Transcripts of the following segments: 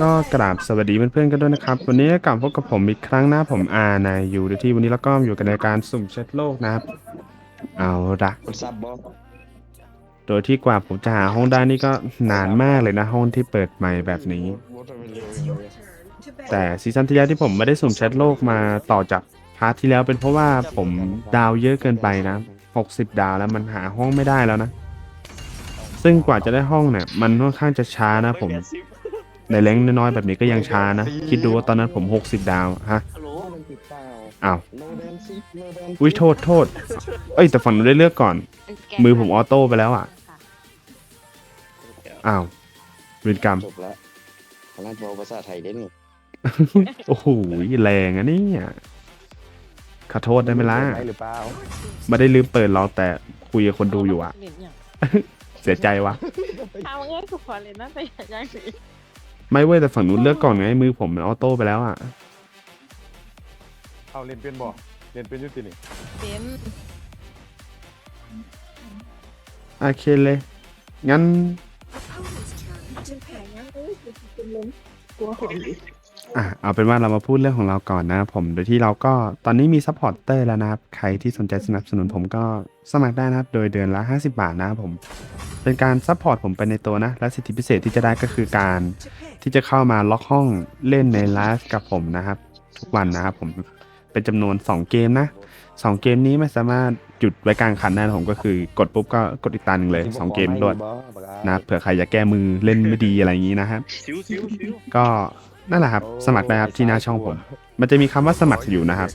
ก็กราบสวัสดีเพื่อนๆกันด้วยนะครับ วันนี้กลับพบกับผมอีกครั้งนะผมอานายอยู่ที่วันนี้แล้วก็อยู่กันในการสุ่มเช็ดโลกนะครับ เอาละโดยที่กว่าผมจะหาห้องได้นี่ก็นานมากเลยนะห้องที่เปิดใหม่แบบนี้ แต่ซีซั่นที่แล้วที่ผมไม่ได้สุ่มเช็ดโลกมาต่อจากพาร์ทที่แล้วเป็นเพราะว่าผมดาวเยอะเกินไปนะ 60 ดาวแล้วมันหาห้องไม่ได้แล้วนะ ซึ่งกว่าจะได้ห้องเนี่ยมันค่อนข้างจะช้านะผม ในแรงค์น้อยๆแบบนี้ก็ยังช้านะ คิดดูว่าตอนนั้นผม 60 ดาวฮะฮัลโหลมันติดเปล่าอ้าวโนแดนซิโนแดนอุ้ยโทษโทษ เอ้ยแต่ฝั่งนู้นได้เลือกก่อน มือผมออโต้ไปแล้วอะอ้าวเวรกรรมจบแล้วขนาดบอกภาษาไทยได้นี่โอ้โหแรงอะเนี่ยขอโทษได้ไหมล่ะหรือเปล่าไม่ได้ลืมเปิดหรอกแต่คุยกับคนดูอยู่อะเล่นอย่างเสียใจวะเอาง่ายกูขอเล่นนะแต่อย่าอย่างนี้ ไม่เว้ยแต่ฝั่งนู้นเลือกก่อนไงมือผมมันออโต้ไปแล้วอะเอาเรียนเป็นบ่เรียนเป็นอยุตินี่เป็นโอเคเลย งั้น อะเอาเป็นว่าเรามาพูดเรื่องของเราก่อนนะครับผมโดยที่เราก็ตอนนี้มีซัพพอร์ตเตอร์แล้วนะครับ ใครที่สนใจสนับสนุนผมก็สมัครได้นะครับ โดยเดือนละ 50 บาทนะครับผม เป็นการซัพพอร์ตผมไปในตัวนะ และสิทธิพิเศษที่จะได้ก็คือการ ที่จะเข้ามาล็อกห้องเล่นในไลฟ์กับผมนะครับ ทุกวันนะครับผมเป็นจำนวน 2 เกมนะ 2 เกมนี้ไม่สามารถหยุดไว้กลางคันได้นะผมก็คือกดปุ๊บก็กดอีกตาหนึ่งเลย 2 เกมรวดนะเผื่อใครอยากแก้มือเล่นไม่ดีอะไรอย่างนี้นะครับซิวซิวซิวก็นั่นแหละครับ สมัครได้ครับที่หน้าช่องผม มันจะมีคำว่าสมัครอยู่นะครับ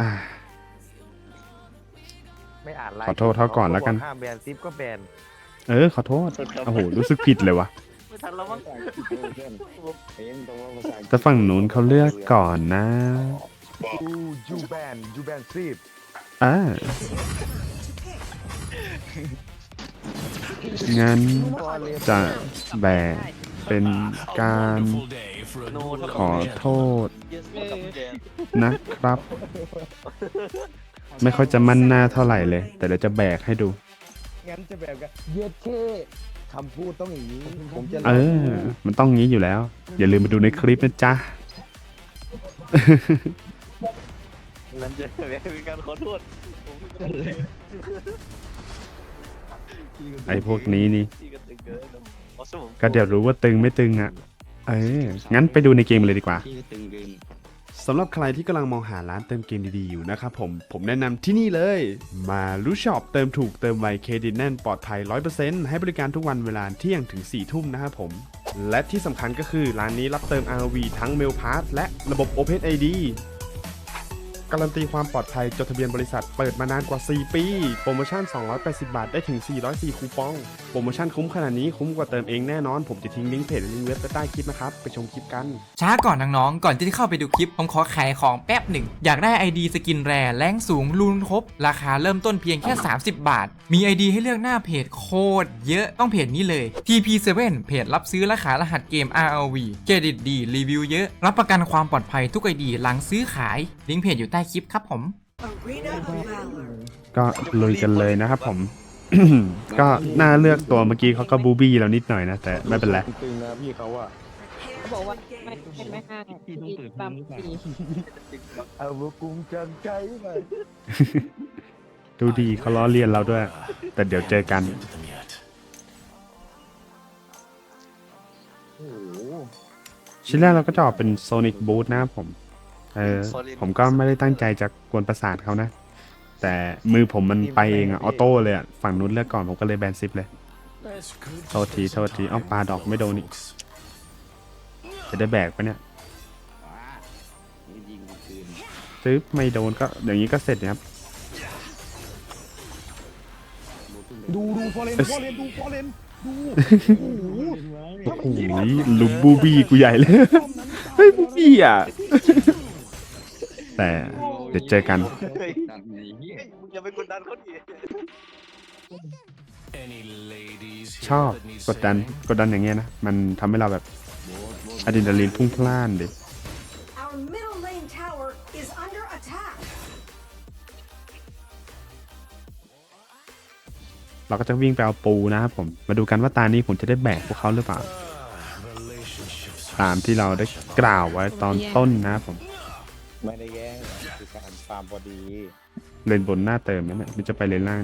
อ่าไม่อ่านไลน์ขอโทษเขาก่อนแล้วกัน ห้ามแบนซิปก็แบน เออขอโทษโอ้โหรู้สึกผิดเลยวะไม่ทัน แล้วมั้งภาษาอังกฤษเพื่อนเอ็นต้องว่าภาษาอังกฤษแต่ฝั่งนู้นเขาเลือกก่อนนะยูยูแบนยูแบนซิปอ่างั้นจะแบ่งเป็นการขอโทษเออนะครับ ไม่ค่อยจะมั่นหน้าเท่าไหร่เลย แต่เดี๋ยวจะแบกให้ดูงั้นจะแบบกันเย็ดเท่ คำพูดต้องอย่างนี้ ผมจะเออ มันต้องงี้อยู่แล้ว อย่าลืมมาดูในคลิปนะจ๊ะ นั่นจะเป็นการขอโทษไอ้พวกนี้นี่ที่กันตึงเกินอ๋อสมองก็เดี๋ยวรู้ว่าตึงไม่ตึงอะ เออ งั้นไปดูในเกมเลยดีกว่าที่ตึงเกิน สำหรับใครที่กำลังมองหาร้านเติมเกมดีๆอยู่นะครับผม ผมแนะนำที่นี่เลย มารู้ช็อปเติมถูกเติมไวเครดิตแน่นปลอดภัย 100%ให้บริการทุกวันเวลาเที่ยงถึง 4 ทุ่มนะครับผม และที่สำคัญก็คือร้านนี้รับเติม RV ทั้ง Mail Pass และระบบ Open ID การันตีความปลอดภัยจดทะเบียนบริษัทเปิดมานานกว่า 4 ปี โปรโมชั่น 280 บาท ได้ถึง 404 คูปอง โปรโมชั่นคุ้มขนาดนี้คุ้มกว่าเติมเองแน่นอน ผมจะทิ้งลิงก์เพจและลิงก์เว็บไว้ใต้คลิปนะครับ ไปชมคลิปกัน ช้าก่อนน้องๆ ก่อนที่จะเข้าไปดูคลิป ผมขอขายของแป๊บหนึ่ง อยากได้ ID สกินแรแรงสูงรูนครบ ราคาเริ่มต้นเพียงแค่ 30 บาท มี ID ให้เลือกหน้าเพจโคตรเยอะต้องเพจนี้เลย TP7 เพจรับซื้อและขายรหัสเกม RLV เครดิตดีรีวิวเยอะรับประกันความปลอดภัยทุก ID หลังซื้อขายลิงก์เพจอยู่ใต้คลิปครับผม ก็ลุยกันเลยนะครับผม ก็น่าเลือกตัวเมื่อกี้เขาก็บูบี้แล้วนิดหน่อยนะ แต่ไม่เป็นไร ตึงนะพี่เขาอะเขาบอกว่าไม่ไม่ไม่ห้างที่ตามสีเอาบุกุงจันใจไปดูดีเขาล้อเลียนเราด้วย แต่เดี๋ยวเจอกันโอ้โหชิ้นแรกเราก็จะออกเป็นโซนิ c บู t นะครับผม เออผมก็ไม่ได้ตั้งใจจะกวนประสาทเขานะ แต่มือผมมันไปเองอะออโต้เลยอะฝั่งนู้นเลือกก่อนผมก็เลยแบนซิปเลย โทษทีโทษทีเอ้าปลาดอกไม่โดนอีก จะได้แบกปะเนี่ยยิงคืนซื้อไม่โดนก็อย่างนี้ก็เสร็จนะครับ ดูดูฟอเรนฟอเรนดูฟอเรนดูโอ้โหโอ้โหลุมบูบี้กูใหญ่เลย เฮ้ยบูบี้อะ แต่เดี๋ยวเจอกันดังนี้เหี้ยมึงอย่าไปกดดันเขาดิชอบกดดันกดดันอย่างเงี้ยนะ มันทำให้เราแบบอะดรีนาลีนพุ่งพล่านดิ Our middle lane tower is under attack. เราก็จะวิ่งไปเอาปูนะครับผม มาดูกันว่าตานี้ผมจะได้แบกพวกเขาหรือเปล่า ตามที่เราได้กล่าวไว้ตอนต้นนะครับผม ไม่ได้แย่งคือการฟาร์มพอดีเลนบนหน้าเติมนั่นแหละหรือจะไปเลนล่าง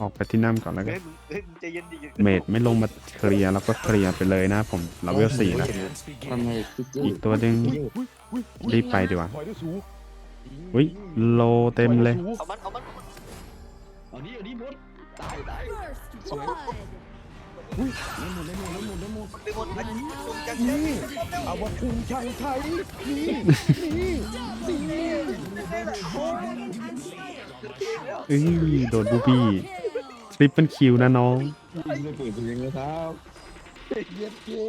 ออกไปที่น้ำก่อนแล้วกัน เฮ้ยมึงใจเย็นดิเมดไม่ลงมาเคลียร์แล้วก็เคลียร์ไปเลยนะผมเราเวลสี่แล้วทำไมคิดอีกตัวหนึงรีบไปดีกว่าอุ้ยโลเต็มเลย เอามันเอามันเอาดิเอาดิบดตายตาย First blood. เล่นหมดเล่นหมด เล่นหมดเล่นหมดไปหมดอันนี้ลงกันนี่เอาวัตถุชังไทยนี่นี่นี่เอ้ยโดนบูบี้ทริปเป็นคิวนะน้องไม่เปิดเพลงนะครับเย็ดเย้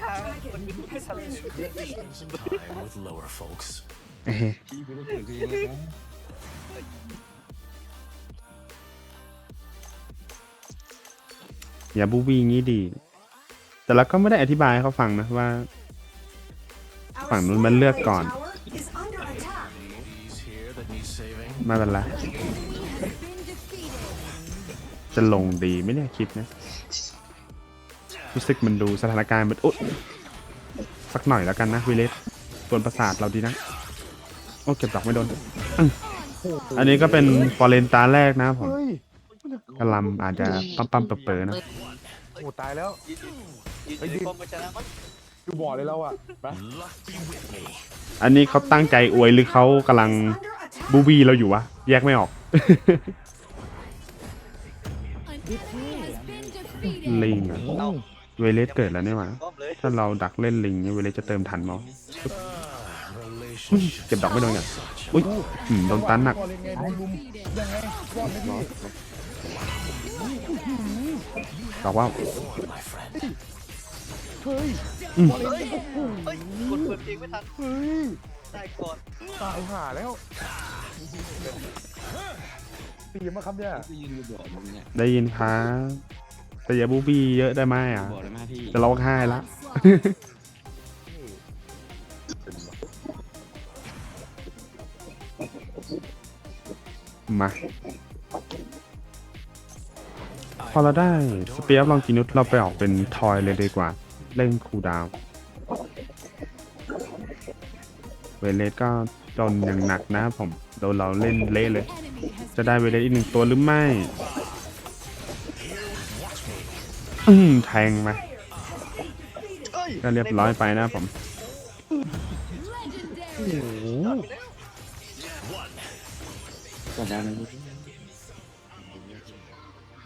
ทางมันมีไม่ทันเลยเอ้ยพี่กูต้องเปิดเพลงเลยครับอย่าบูบี้งี้ดี แต่เราก็ไม่ได้อธิบายให้เขาฟังนะว่า Our ฝั่งนู้นมันเลือกก่อน Slayer Lane Tower is under attack. ไม่เป็นไร Been defeated. จะลงดีไหมเนี่ยคลิปนะ รู้สึกมันดูสถานการณ์มันอุ๊ยสักหน่อยแล้วกันนะวิเลสส่วนประสาทเราดีนะ โอ้เก็บดอกไม่โดนอื้ออันนี้ก็เป็นฟอร์เรนตาแรกนะผมเฮ้ยกระลำอาจจะปั๊มปั๊มๆเป๋อๆนะ โอ้ตายแล้ว ยืนยืนยืนยืนพร้อมกันชนะมั้งคือบอกเลยแล้วอะไปอันนี้เขาตั้งใจอวยหรือเขากำลัง Under attack. บูบี้เราอยู่วะ แยกไม่ออก An enemy has been defeated. ลิงอะเวเลสเกิดแล้วเนี่ยหวะพร้อมเลยถ้าเราดักเล่นลิงเนี่ยเวเลสจะเติมทันมั้งอุ๊ยเก็บดอกไม่โดนกันอุ้ยอืมโดนตันหนักก่อนเลยไงโดนลุม Defeated. ยังไงก่อนเลยพี่ดอกว่า เฮ้ยอืม บอลเลยโอ้โหเฮ้ยกดเปิดเพลงไม่ทัน เฮ้ยได้ก่อนตายห่าแล้วตีมาครับเนี่ยกูยืนกูบอกมึงเนี่ยได้ยินครับแต่อย่าบูบี้เยอะได้ไหมอะบอกเลยแม่พี่จะร้องไห้ละ มา พอเราได้สเปียร์ลองกินุสเราไปออกเป็นทอยเลยดีกว่า เล่นคูลดาวน์เวเลสก็โดนอย่างหนักนะผมโดนเราเล่นเละเลย Enemy has จะได้เวเลสอีกหนึ่งตัวหรือไม่ อืมแทงมาเอ้ยก็เรียบร้อยไปนะผม legendary. ก่อนหน้านั้น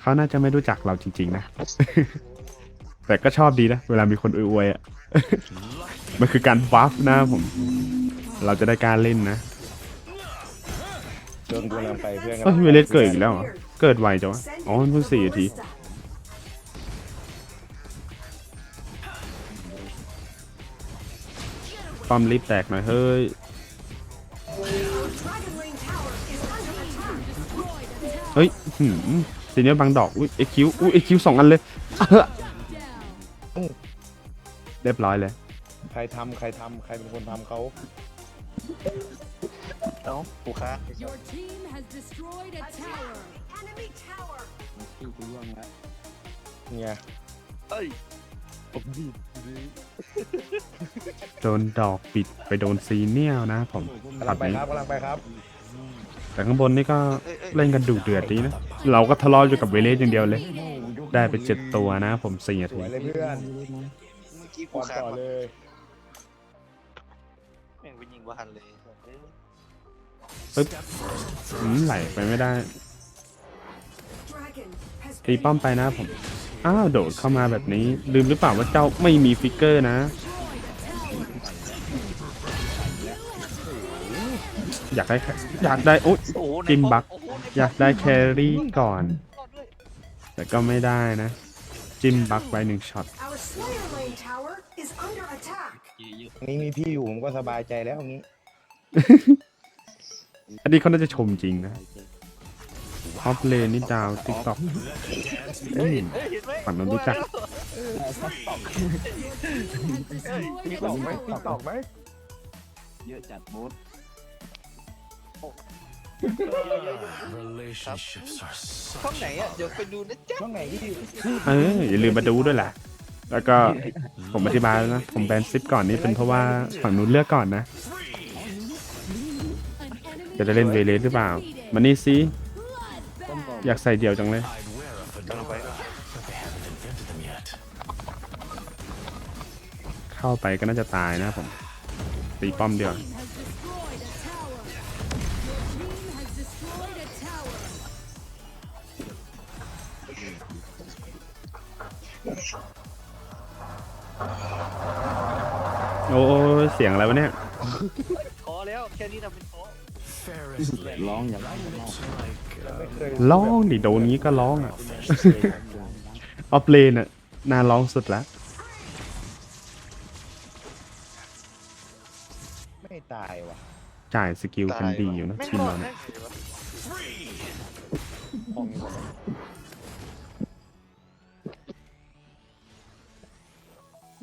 เขาน่าจะไม่รู้จักเราจริง ๆ นะ แต่ก็ชอบดีนะ เวลามีคนอวยๆอะ มันคือการบัฟนะผม เราจะได้กล้ารเล่นนะโดนกูแรงไปเพื่อนเอ้ยเวเลสเกิดอีกแล้วเหรอ เกิดไวจังวะ อ๋อมันเพิ่งสี่นาที ป้อมรีบแตกหน่อยเฮ้ย Dragon Lane Tower is under attack. เฮ้ยหืมทีนี้บางดอก อุ้ยเอ็กคิว อุ้ยเอ็กคิวสองอันเลย Down. เรียบร้อยเลย ใครทำใครทำใครเป็นคนทำเขาเอ้ากูค้า Your team has destroyed a tower. Enemy tower. พี่กูร่วงแล้วเนี่ยเอ้ยโดนดอกปิดไปโดนซีเนียลนะผมกำตัลัดงไปนี้ครับกำลังไปครับแต่ข้างบนนี่ก็เล่นกันดุเดือดดีนะ เราก็ทะเลาะอยู่กับเวเลสอย่างเดียวเลย ได้ไปเจ็ดตัวนะ ผมสี่นาสทีวยเลยเพื่อนเมื่อกี้ก่กูอนค้าต่อเลยแม่งไปยิงว่าหันเลยอืมไหลไปไม่ได้ Dragon has ตีป้อมไปนะผมอ้าว โดดเข้ามาแบบนี้ ลืมหรือเปล่าว่าเจ้าไม่มีฟิกเกอร์นะ อยากได้แค่อยากได้โอ๊ยโอ้โหในจิมบักโอ้โหในอยากได้แครี่ก่อนรอดด้วย แต่ก็ไม่ได้นะ จิมบักไปหนึ่งช็อต Our Slayer Lane Tower is under attack. นี่มีพี่อยู่ผมก็สบายใจแล้วงี้ อันนี้เขาน่าจะชมจริงนะท็อปเลนนี่ดาวติ๊กต็อกเฮ้ยเห็นไหมฝั่งนั้นรู้จักติ๊กตอกไหมติ๊กตอกไหมเยอะจัดบด ช่องไหนอะเดี๋ยวไปดูนะจ๊ะช่องไหนที่เอออย่าลืมมาดูด้วยล่ะเแล้วก็ผมอธิบายแล้วนะ ผมแบนซิปก่อนนี่เป็นเพราะว่าฝั่งนู้นเลือกก่อนนะ An enemy จะได้เล่นเวเลสหรือเปล่า มานี่ซิ bloodbath. อยากใส่เดี่ยวจังเลยกำลังไปเข้าไปก็น่าจะตายนะผมตีป้อมเดียว โอ้ยเสียงอะไรวะเนี่ย ขอแล้วแค่นี้ทำเป็นขอร้องอย่างไรร้องร้องดิโดนงี้ก็ร้องอะ ออฟเลนอะน่าร้องสุดละไม่ตายว่ะจ่ายสกิลกันดีอยู่นะแม่งทีมรอเราดเนี่ยแม่งเสียวะห้อง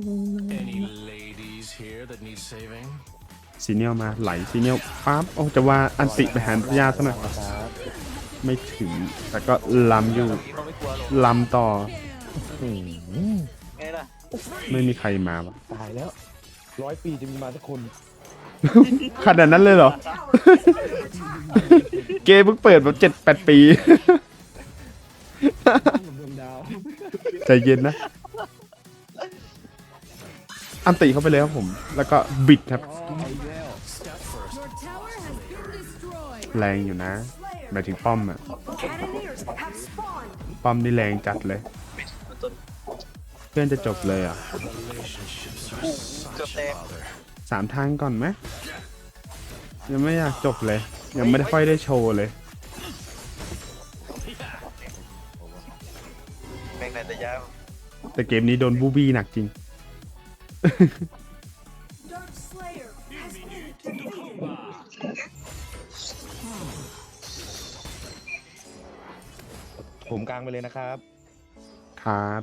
Any ladies here that need saving? ซีเนียลมาไหลซีเนียลปั๊บโอ้จะว่าอันติไปหารยาซะหน่อยไม่ถึงแต่ก็ลำอยู่นี่เขาไม่กลัวหรอกลำต่อ ไงล่ะไม่มีใครมาวะตายแล้วร้อยปีจะมีมาสักคนขนาดนั้นเลยเหรอ เกมเพิ่งเปิดมาเจ็ดแปดปีใจเย็นนะ อันติเข้าไปเลยครับผม แล้วก็บิดครับ Your tower has been destroyed. แรงอยู่นะหมายถึงป้อมอะ Cannoneers have spawned. ป้อมนี่แรงจัดเลย เพื่อนจะจบเลยอะเกือบแตกสามทางก่อนไหมยังไม่อยากจบเลย ยังไม่ได้ค่อยได้โชว์เลยแม่งน่าจะยาวแต่เกมนี้โดนบูบี้หนักจริง ผมกลางไปเลยนะครับ ครับ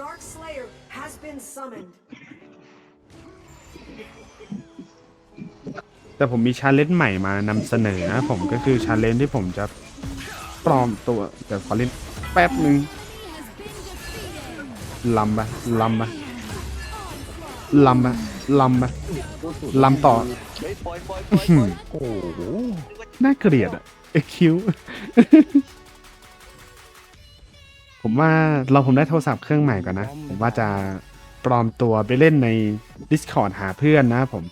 Dark Slayer has been summoned. แต่ผมมีชาเลนจ์ใหม่มานำเสนอนะผมก็คือชาเลนจ์ที่ผมจะปลอมตัวเดี๋ยวขอเล่นแป๊บหนึ่ง Has been defeated. ลำปะลำปะ ลำปะลำปะลำต่อเฮ้ยปล่อยปล่อยปล่อยปล่อยโอ้โหน่าเกลียดอะเอ็กคิวผมว่าเราผมได้โทรศัพท์เครื่องใหม่ก่อนนะ ผมว่าจะปลอมตัวไปเล่นใน Discord หาเพื่อนนะผม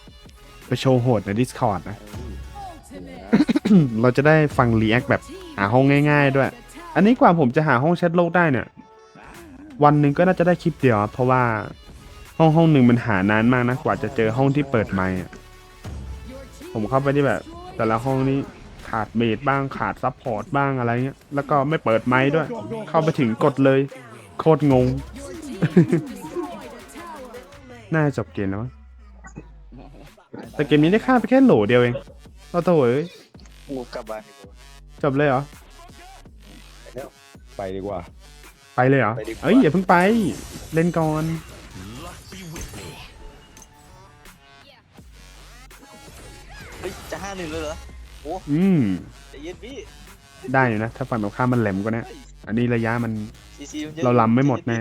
ไปโชว์โหดใน Discord นะ Ultimate. เราจะได้ฟังรีแอคแบบหาห้องง่าย ๆ ด้วย อันนี้กว่าผมจะหาห้องแชทโลกได้เนี่ย วันหนึ่งก็น่าจะได้คลิปเดียวอะเพราะว่า ห้องห้องหนึ่งมันหานานมากนะกว่าจะเจอห้องที่เปิดไมค์อะ Your team ผมเข้าไปที่แบบ แต่ละห้องนี้ขาดเมดบ้างขาดซัพพอร์ตบ้างอะไรเงี้ยแล้วก็ไม่เปิดไมค์ด้วย เข้าไปถึงกดเลย โคตรงง Your team has destroyed a tower. น่าจะจบเกมแล้วมั้งแต่เกมนี้ได้ค่าไปแค่โหลเดียวเองเราโถ่เอ้ยงูกลับบ้านดีกว่าจบเลยเหรอ ไปดีกว่า ไปเลยเหรอ ไปดีกว่า เอ้ยอย่าเพิ่งไป เล่นก่อน ห้าหนึ่งเลยเหรออืม ใจเย็นพี่ได้อยู่นะ ถ้าฝั่งตรงข้ามมันแหลมกว่านี้อันนี้ระยะมันซีซีมันเยอะเราลำไม่หมดแน่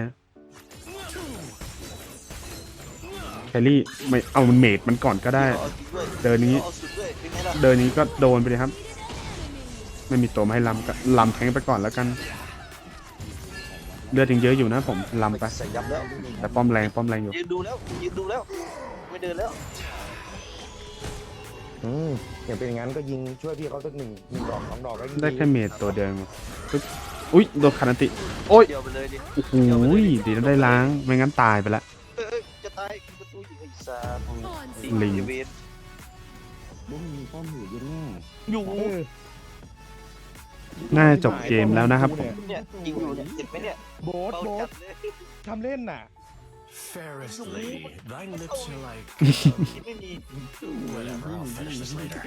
แคลรี่ไม่เอามันเมดมันก่อนก็ได้ เอาสุดด้วยเดินนี้เอาสุดด้วยเป็นไงล่ะเดินนี้ก็โดนไปเลยครับ ไม่มีตัวมาให้ลำก็ลำแทงไปก่อนแล้วกัน เลือดยังเยอะอยู่นะผมลำไป ใส่ยับแล้วแต่ป้อมแรงป้อมแรงอยู่ ยืนดูแล้วยืนดูแล้ว ไม่เดินแล้ว อืมอย่างเป็นอย่างนั้นก็ยิงช่วยพี่เขาสักหนึ่งหนึ่งดอกสองดอกก็ยิ่งได้แค่เมดตัวเดิมปึ๊บอุ้ยโดนคานันติ โอ้ยเดียวไปเลยดิโอ้โหดีนะได้ล้างไม่งั้นตายไปละ เอ้ยเอ้ยจะตายประตูอยู่ไอ้สาธุ Onslaught. ลิง เวนบุ้งมีป้อมหูยังแน่อยู่เออน่าจะจบเกมแล้วนะครับผม เนี่ยยิงอยู่เนี่ยเจ็บไหมเนี่ยโบสเบาโบจัสดเลยทำเล่นน่ะ Fairest lady, thy lips are like คิดไม่มี whatever. I'll finish this later.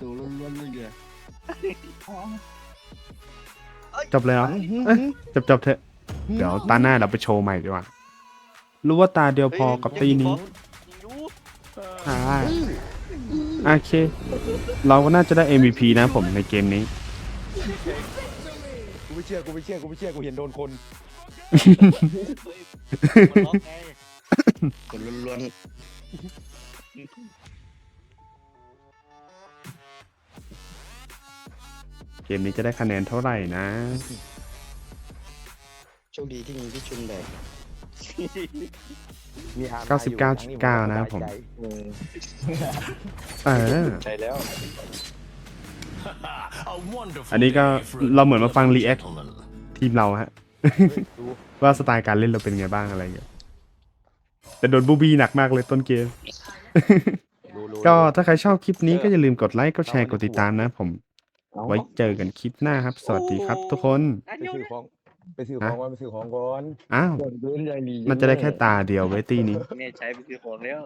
ตัวล้วนๆเลยแกจบเลยเหรอเอ้ยจบจบเถอะ เดี๋ยวตาหน้าเราไปโชว์ใหม่ดีกว่า รู้ว่าตาเดียวพอกับตีนี้ยิงรู้อ่าโอเค เราก็น่าจะได้ MVP นะผมในเกมนี้วไม่ เชื่อกูไม่เชื่อกูไม่เชื่อกูเห็นโดนคนมันล็อกไงคนล้วนเกมนี้จะได้คะแนนเท่าไหร่นะๆโชคดีที่มีพี่ชุนแบกมีอาร์ม99.9นะครับผม เออใช่แล้ว A wonderful อันนี้ก็ day for a เราเหมือนมาฟัง react gentleman. ทีมเราฮะดูว่าสไตล์การเล่นเราเป็นไงบ้างอะไรเงี้ยแต่โดนบูบี้หนักมากเลยต้นเกมดูดูก็ถ้าใครชอบคลิปนี้ก็อย่าลืมกดไลค์ กดแชร์ กดติดตามนะผม ไว้เจอกันคลิปหน้าครับ สวัสดีครับทุกคน ไปซื้อของไปซื้อของก่อนไปซื้อของก่อนอ้าวเดินใหญ่ลีมันจะได้แค่ตาเดียวไว้ตีนี้ เนี่ยใช้ไปซื้อของแล้ว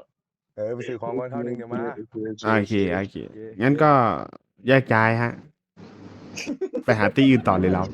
เออไปซื้อของก่อนเท่านึงเดี๋ยวมา โอเค โอเค งั้นก็ แยกย้ายฮะ ไปหาที่อื่นต่อเลยเรา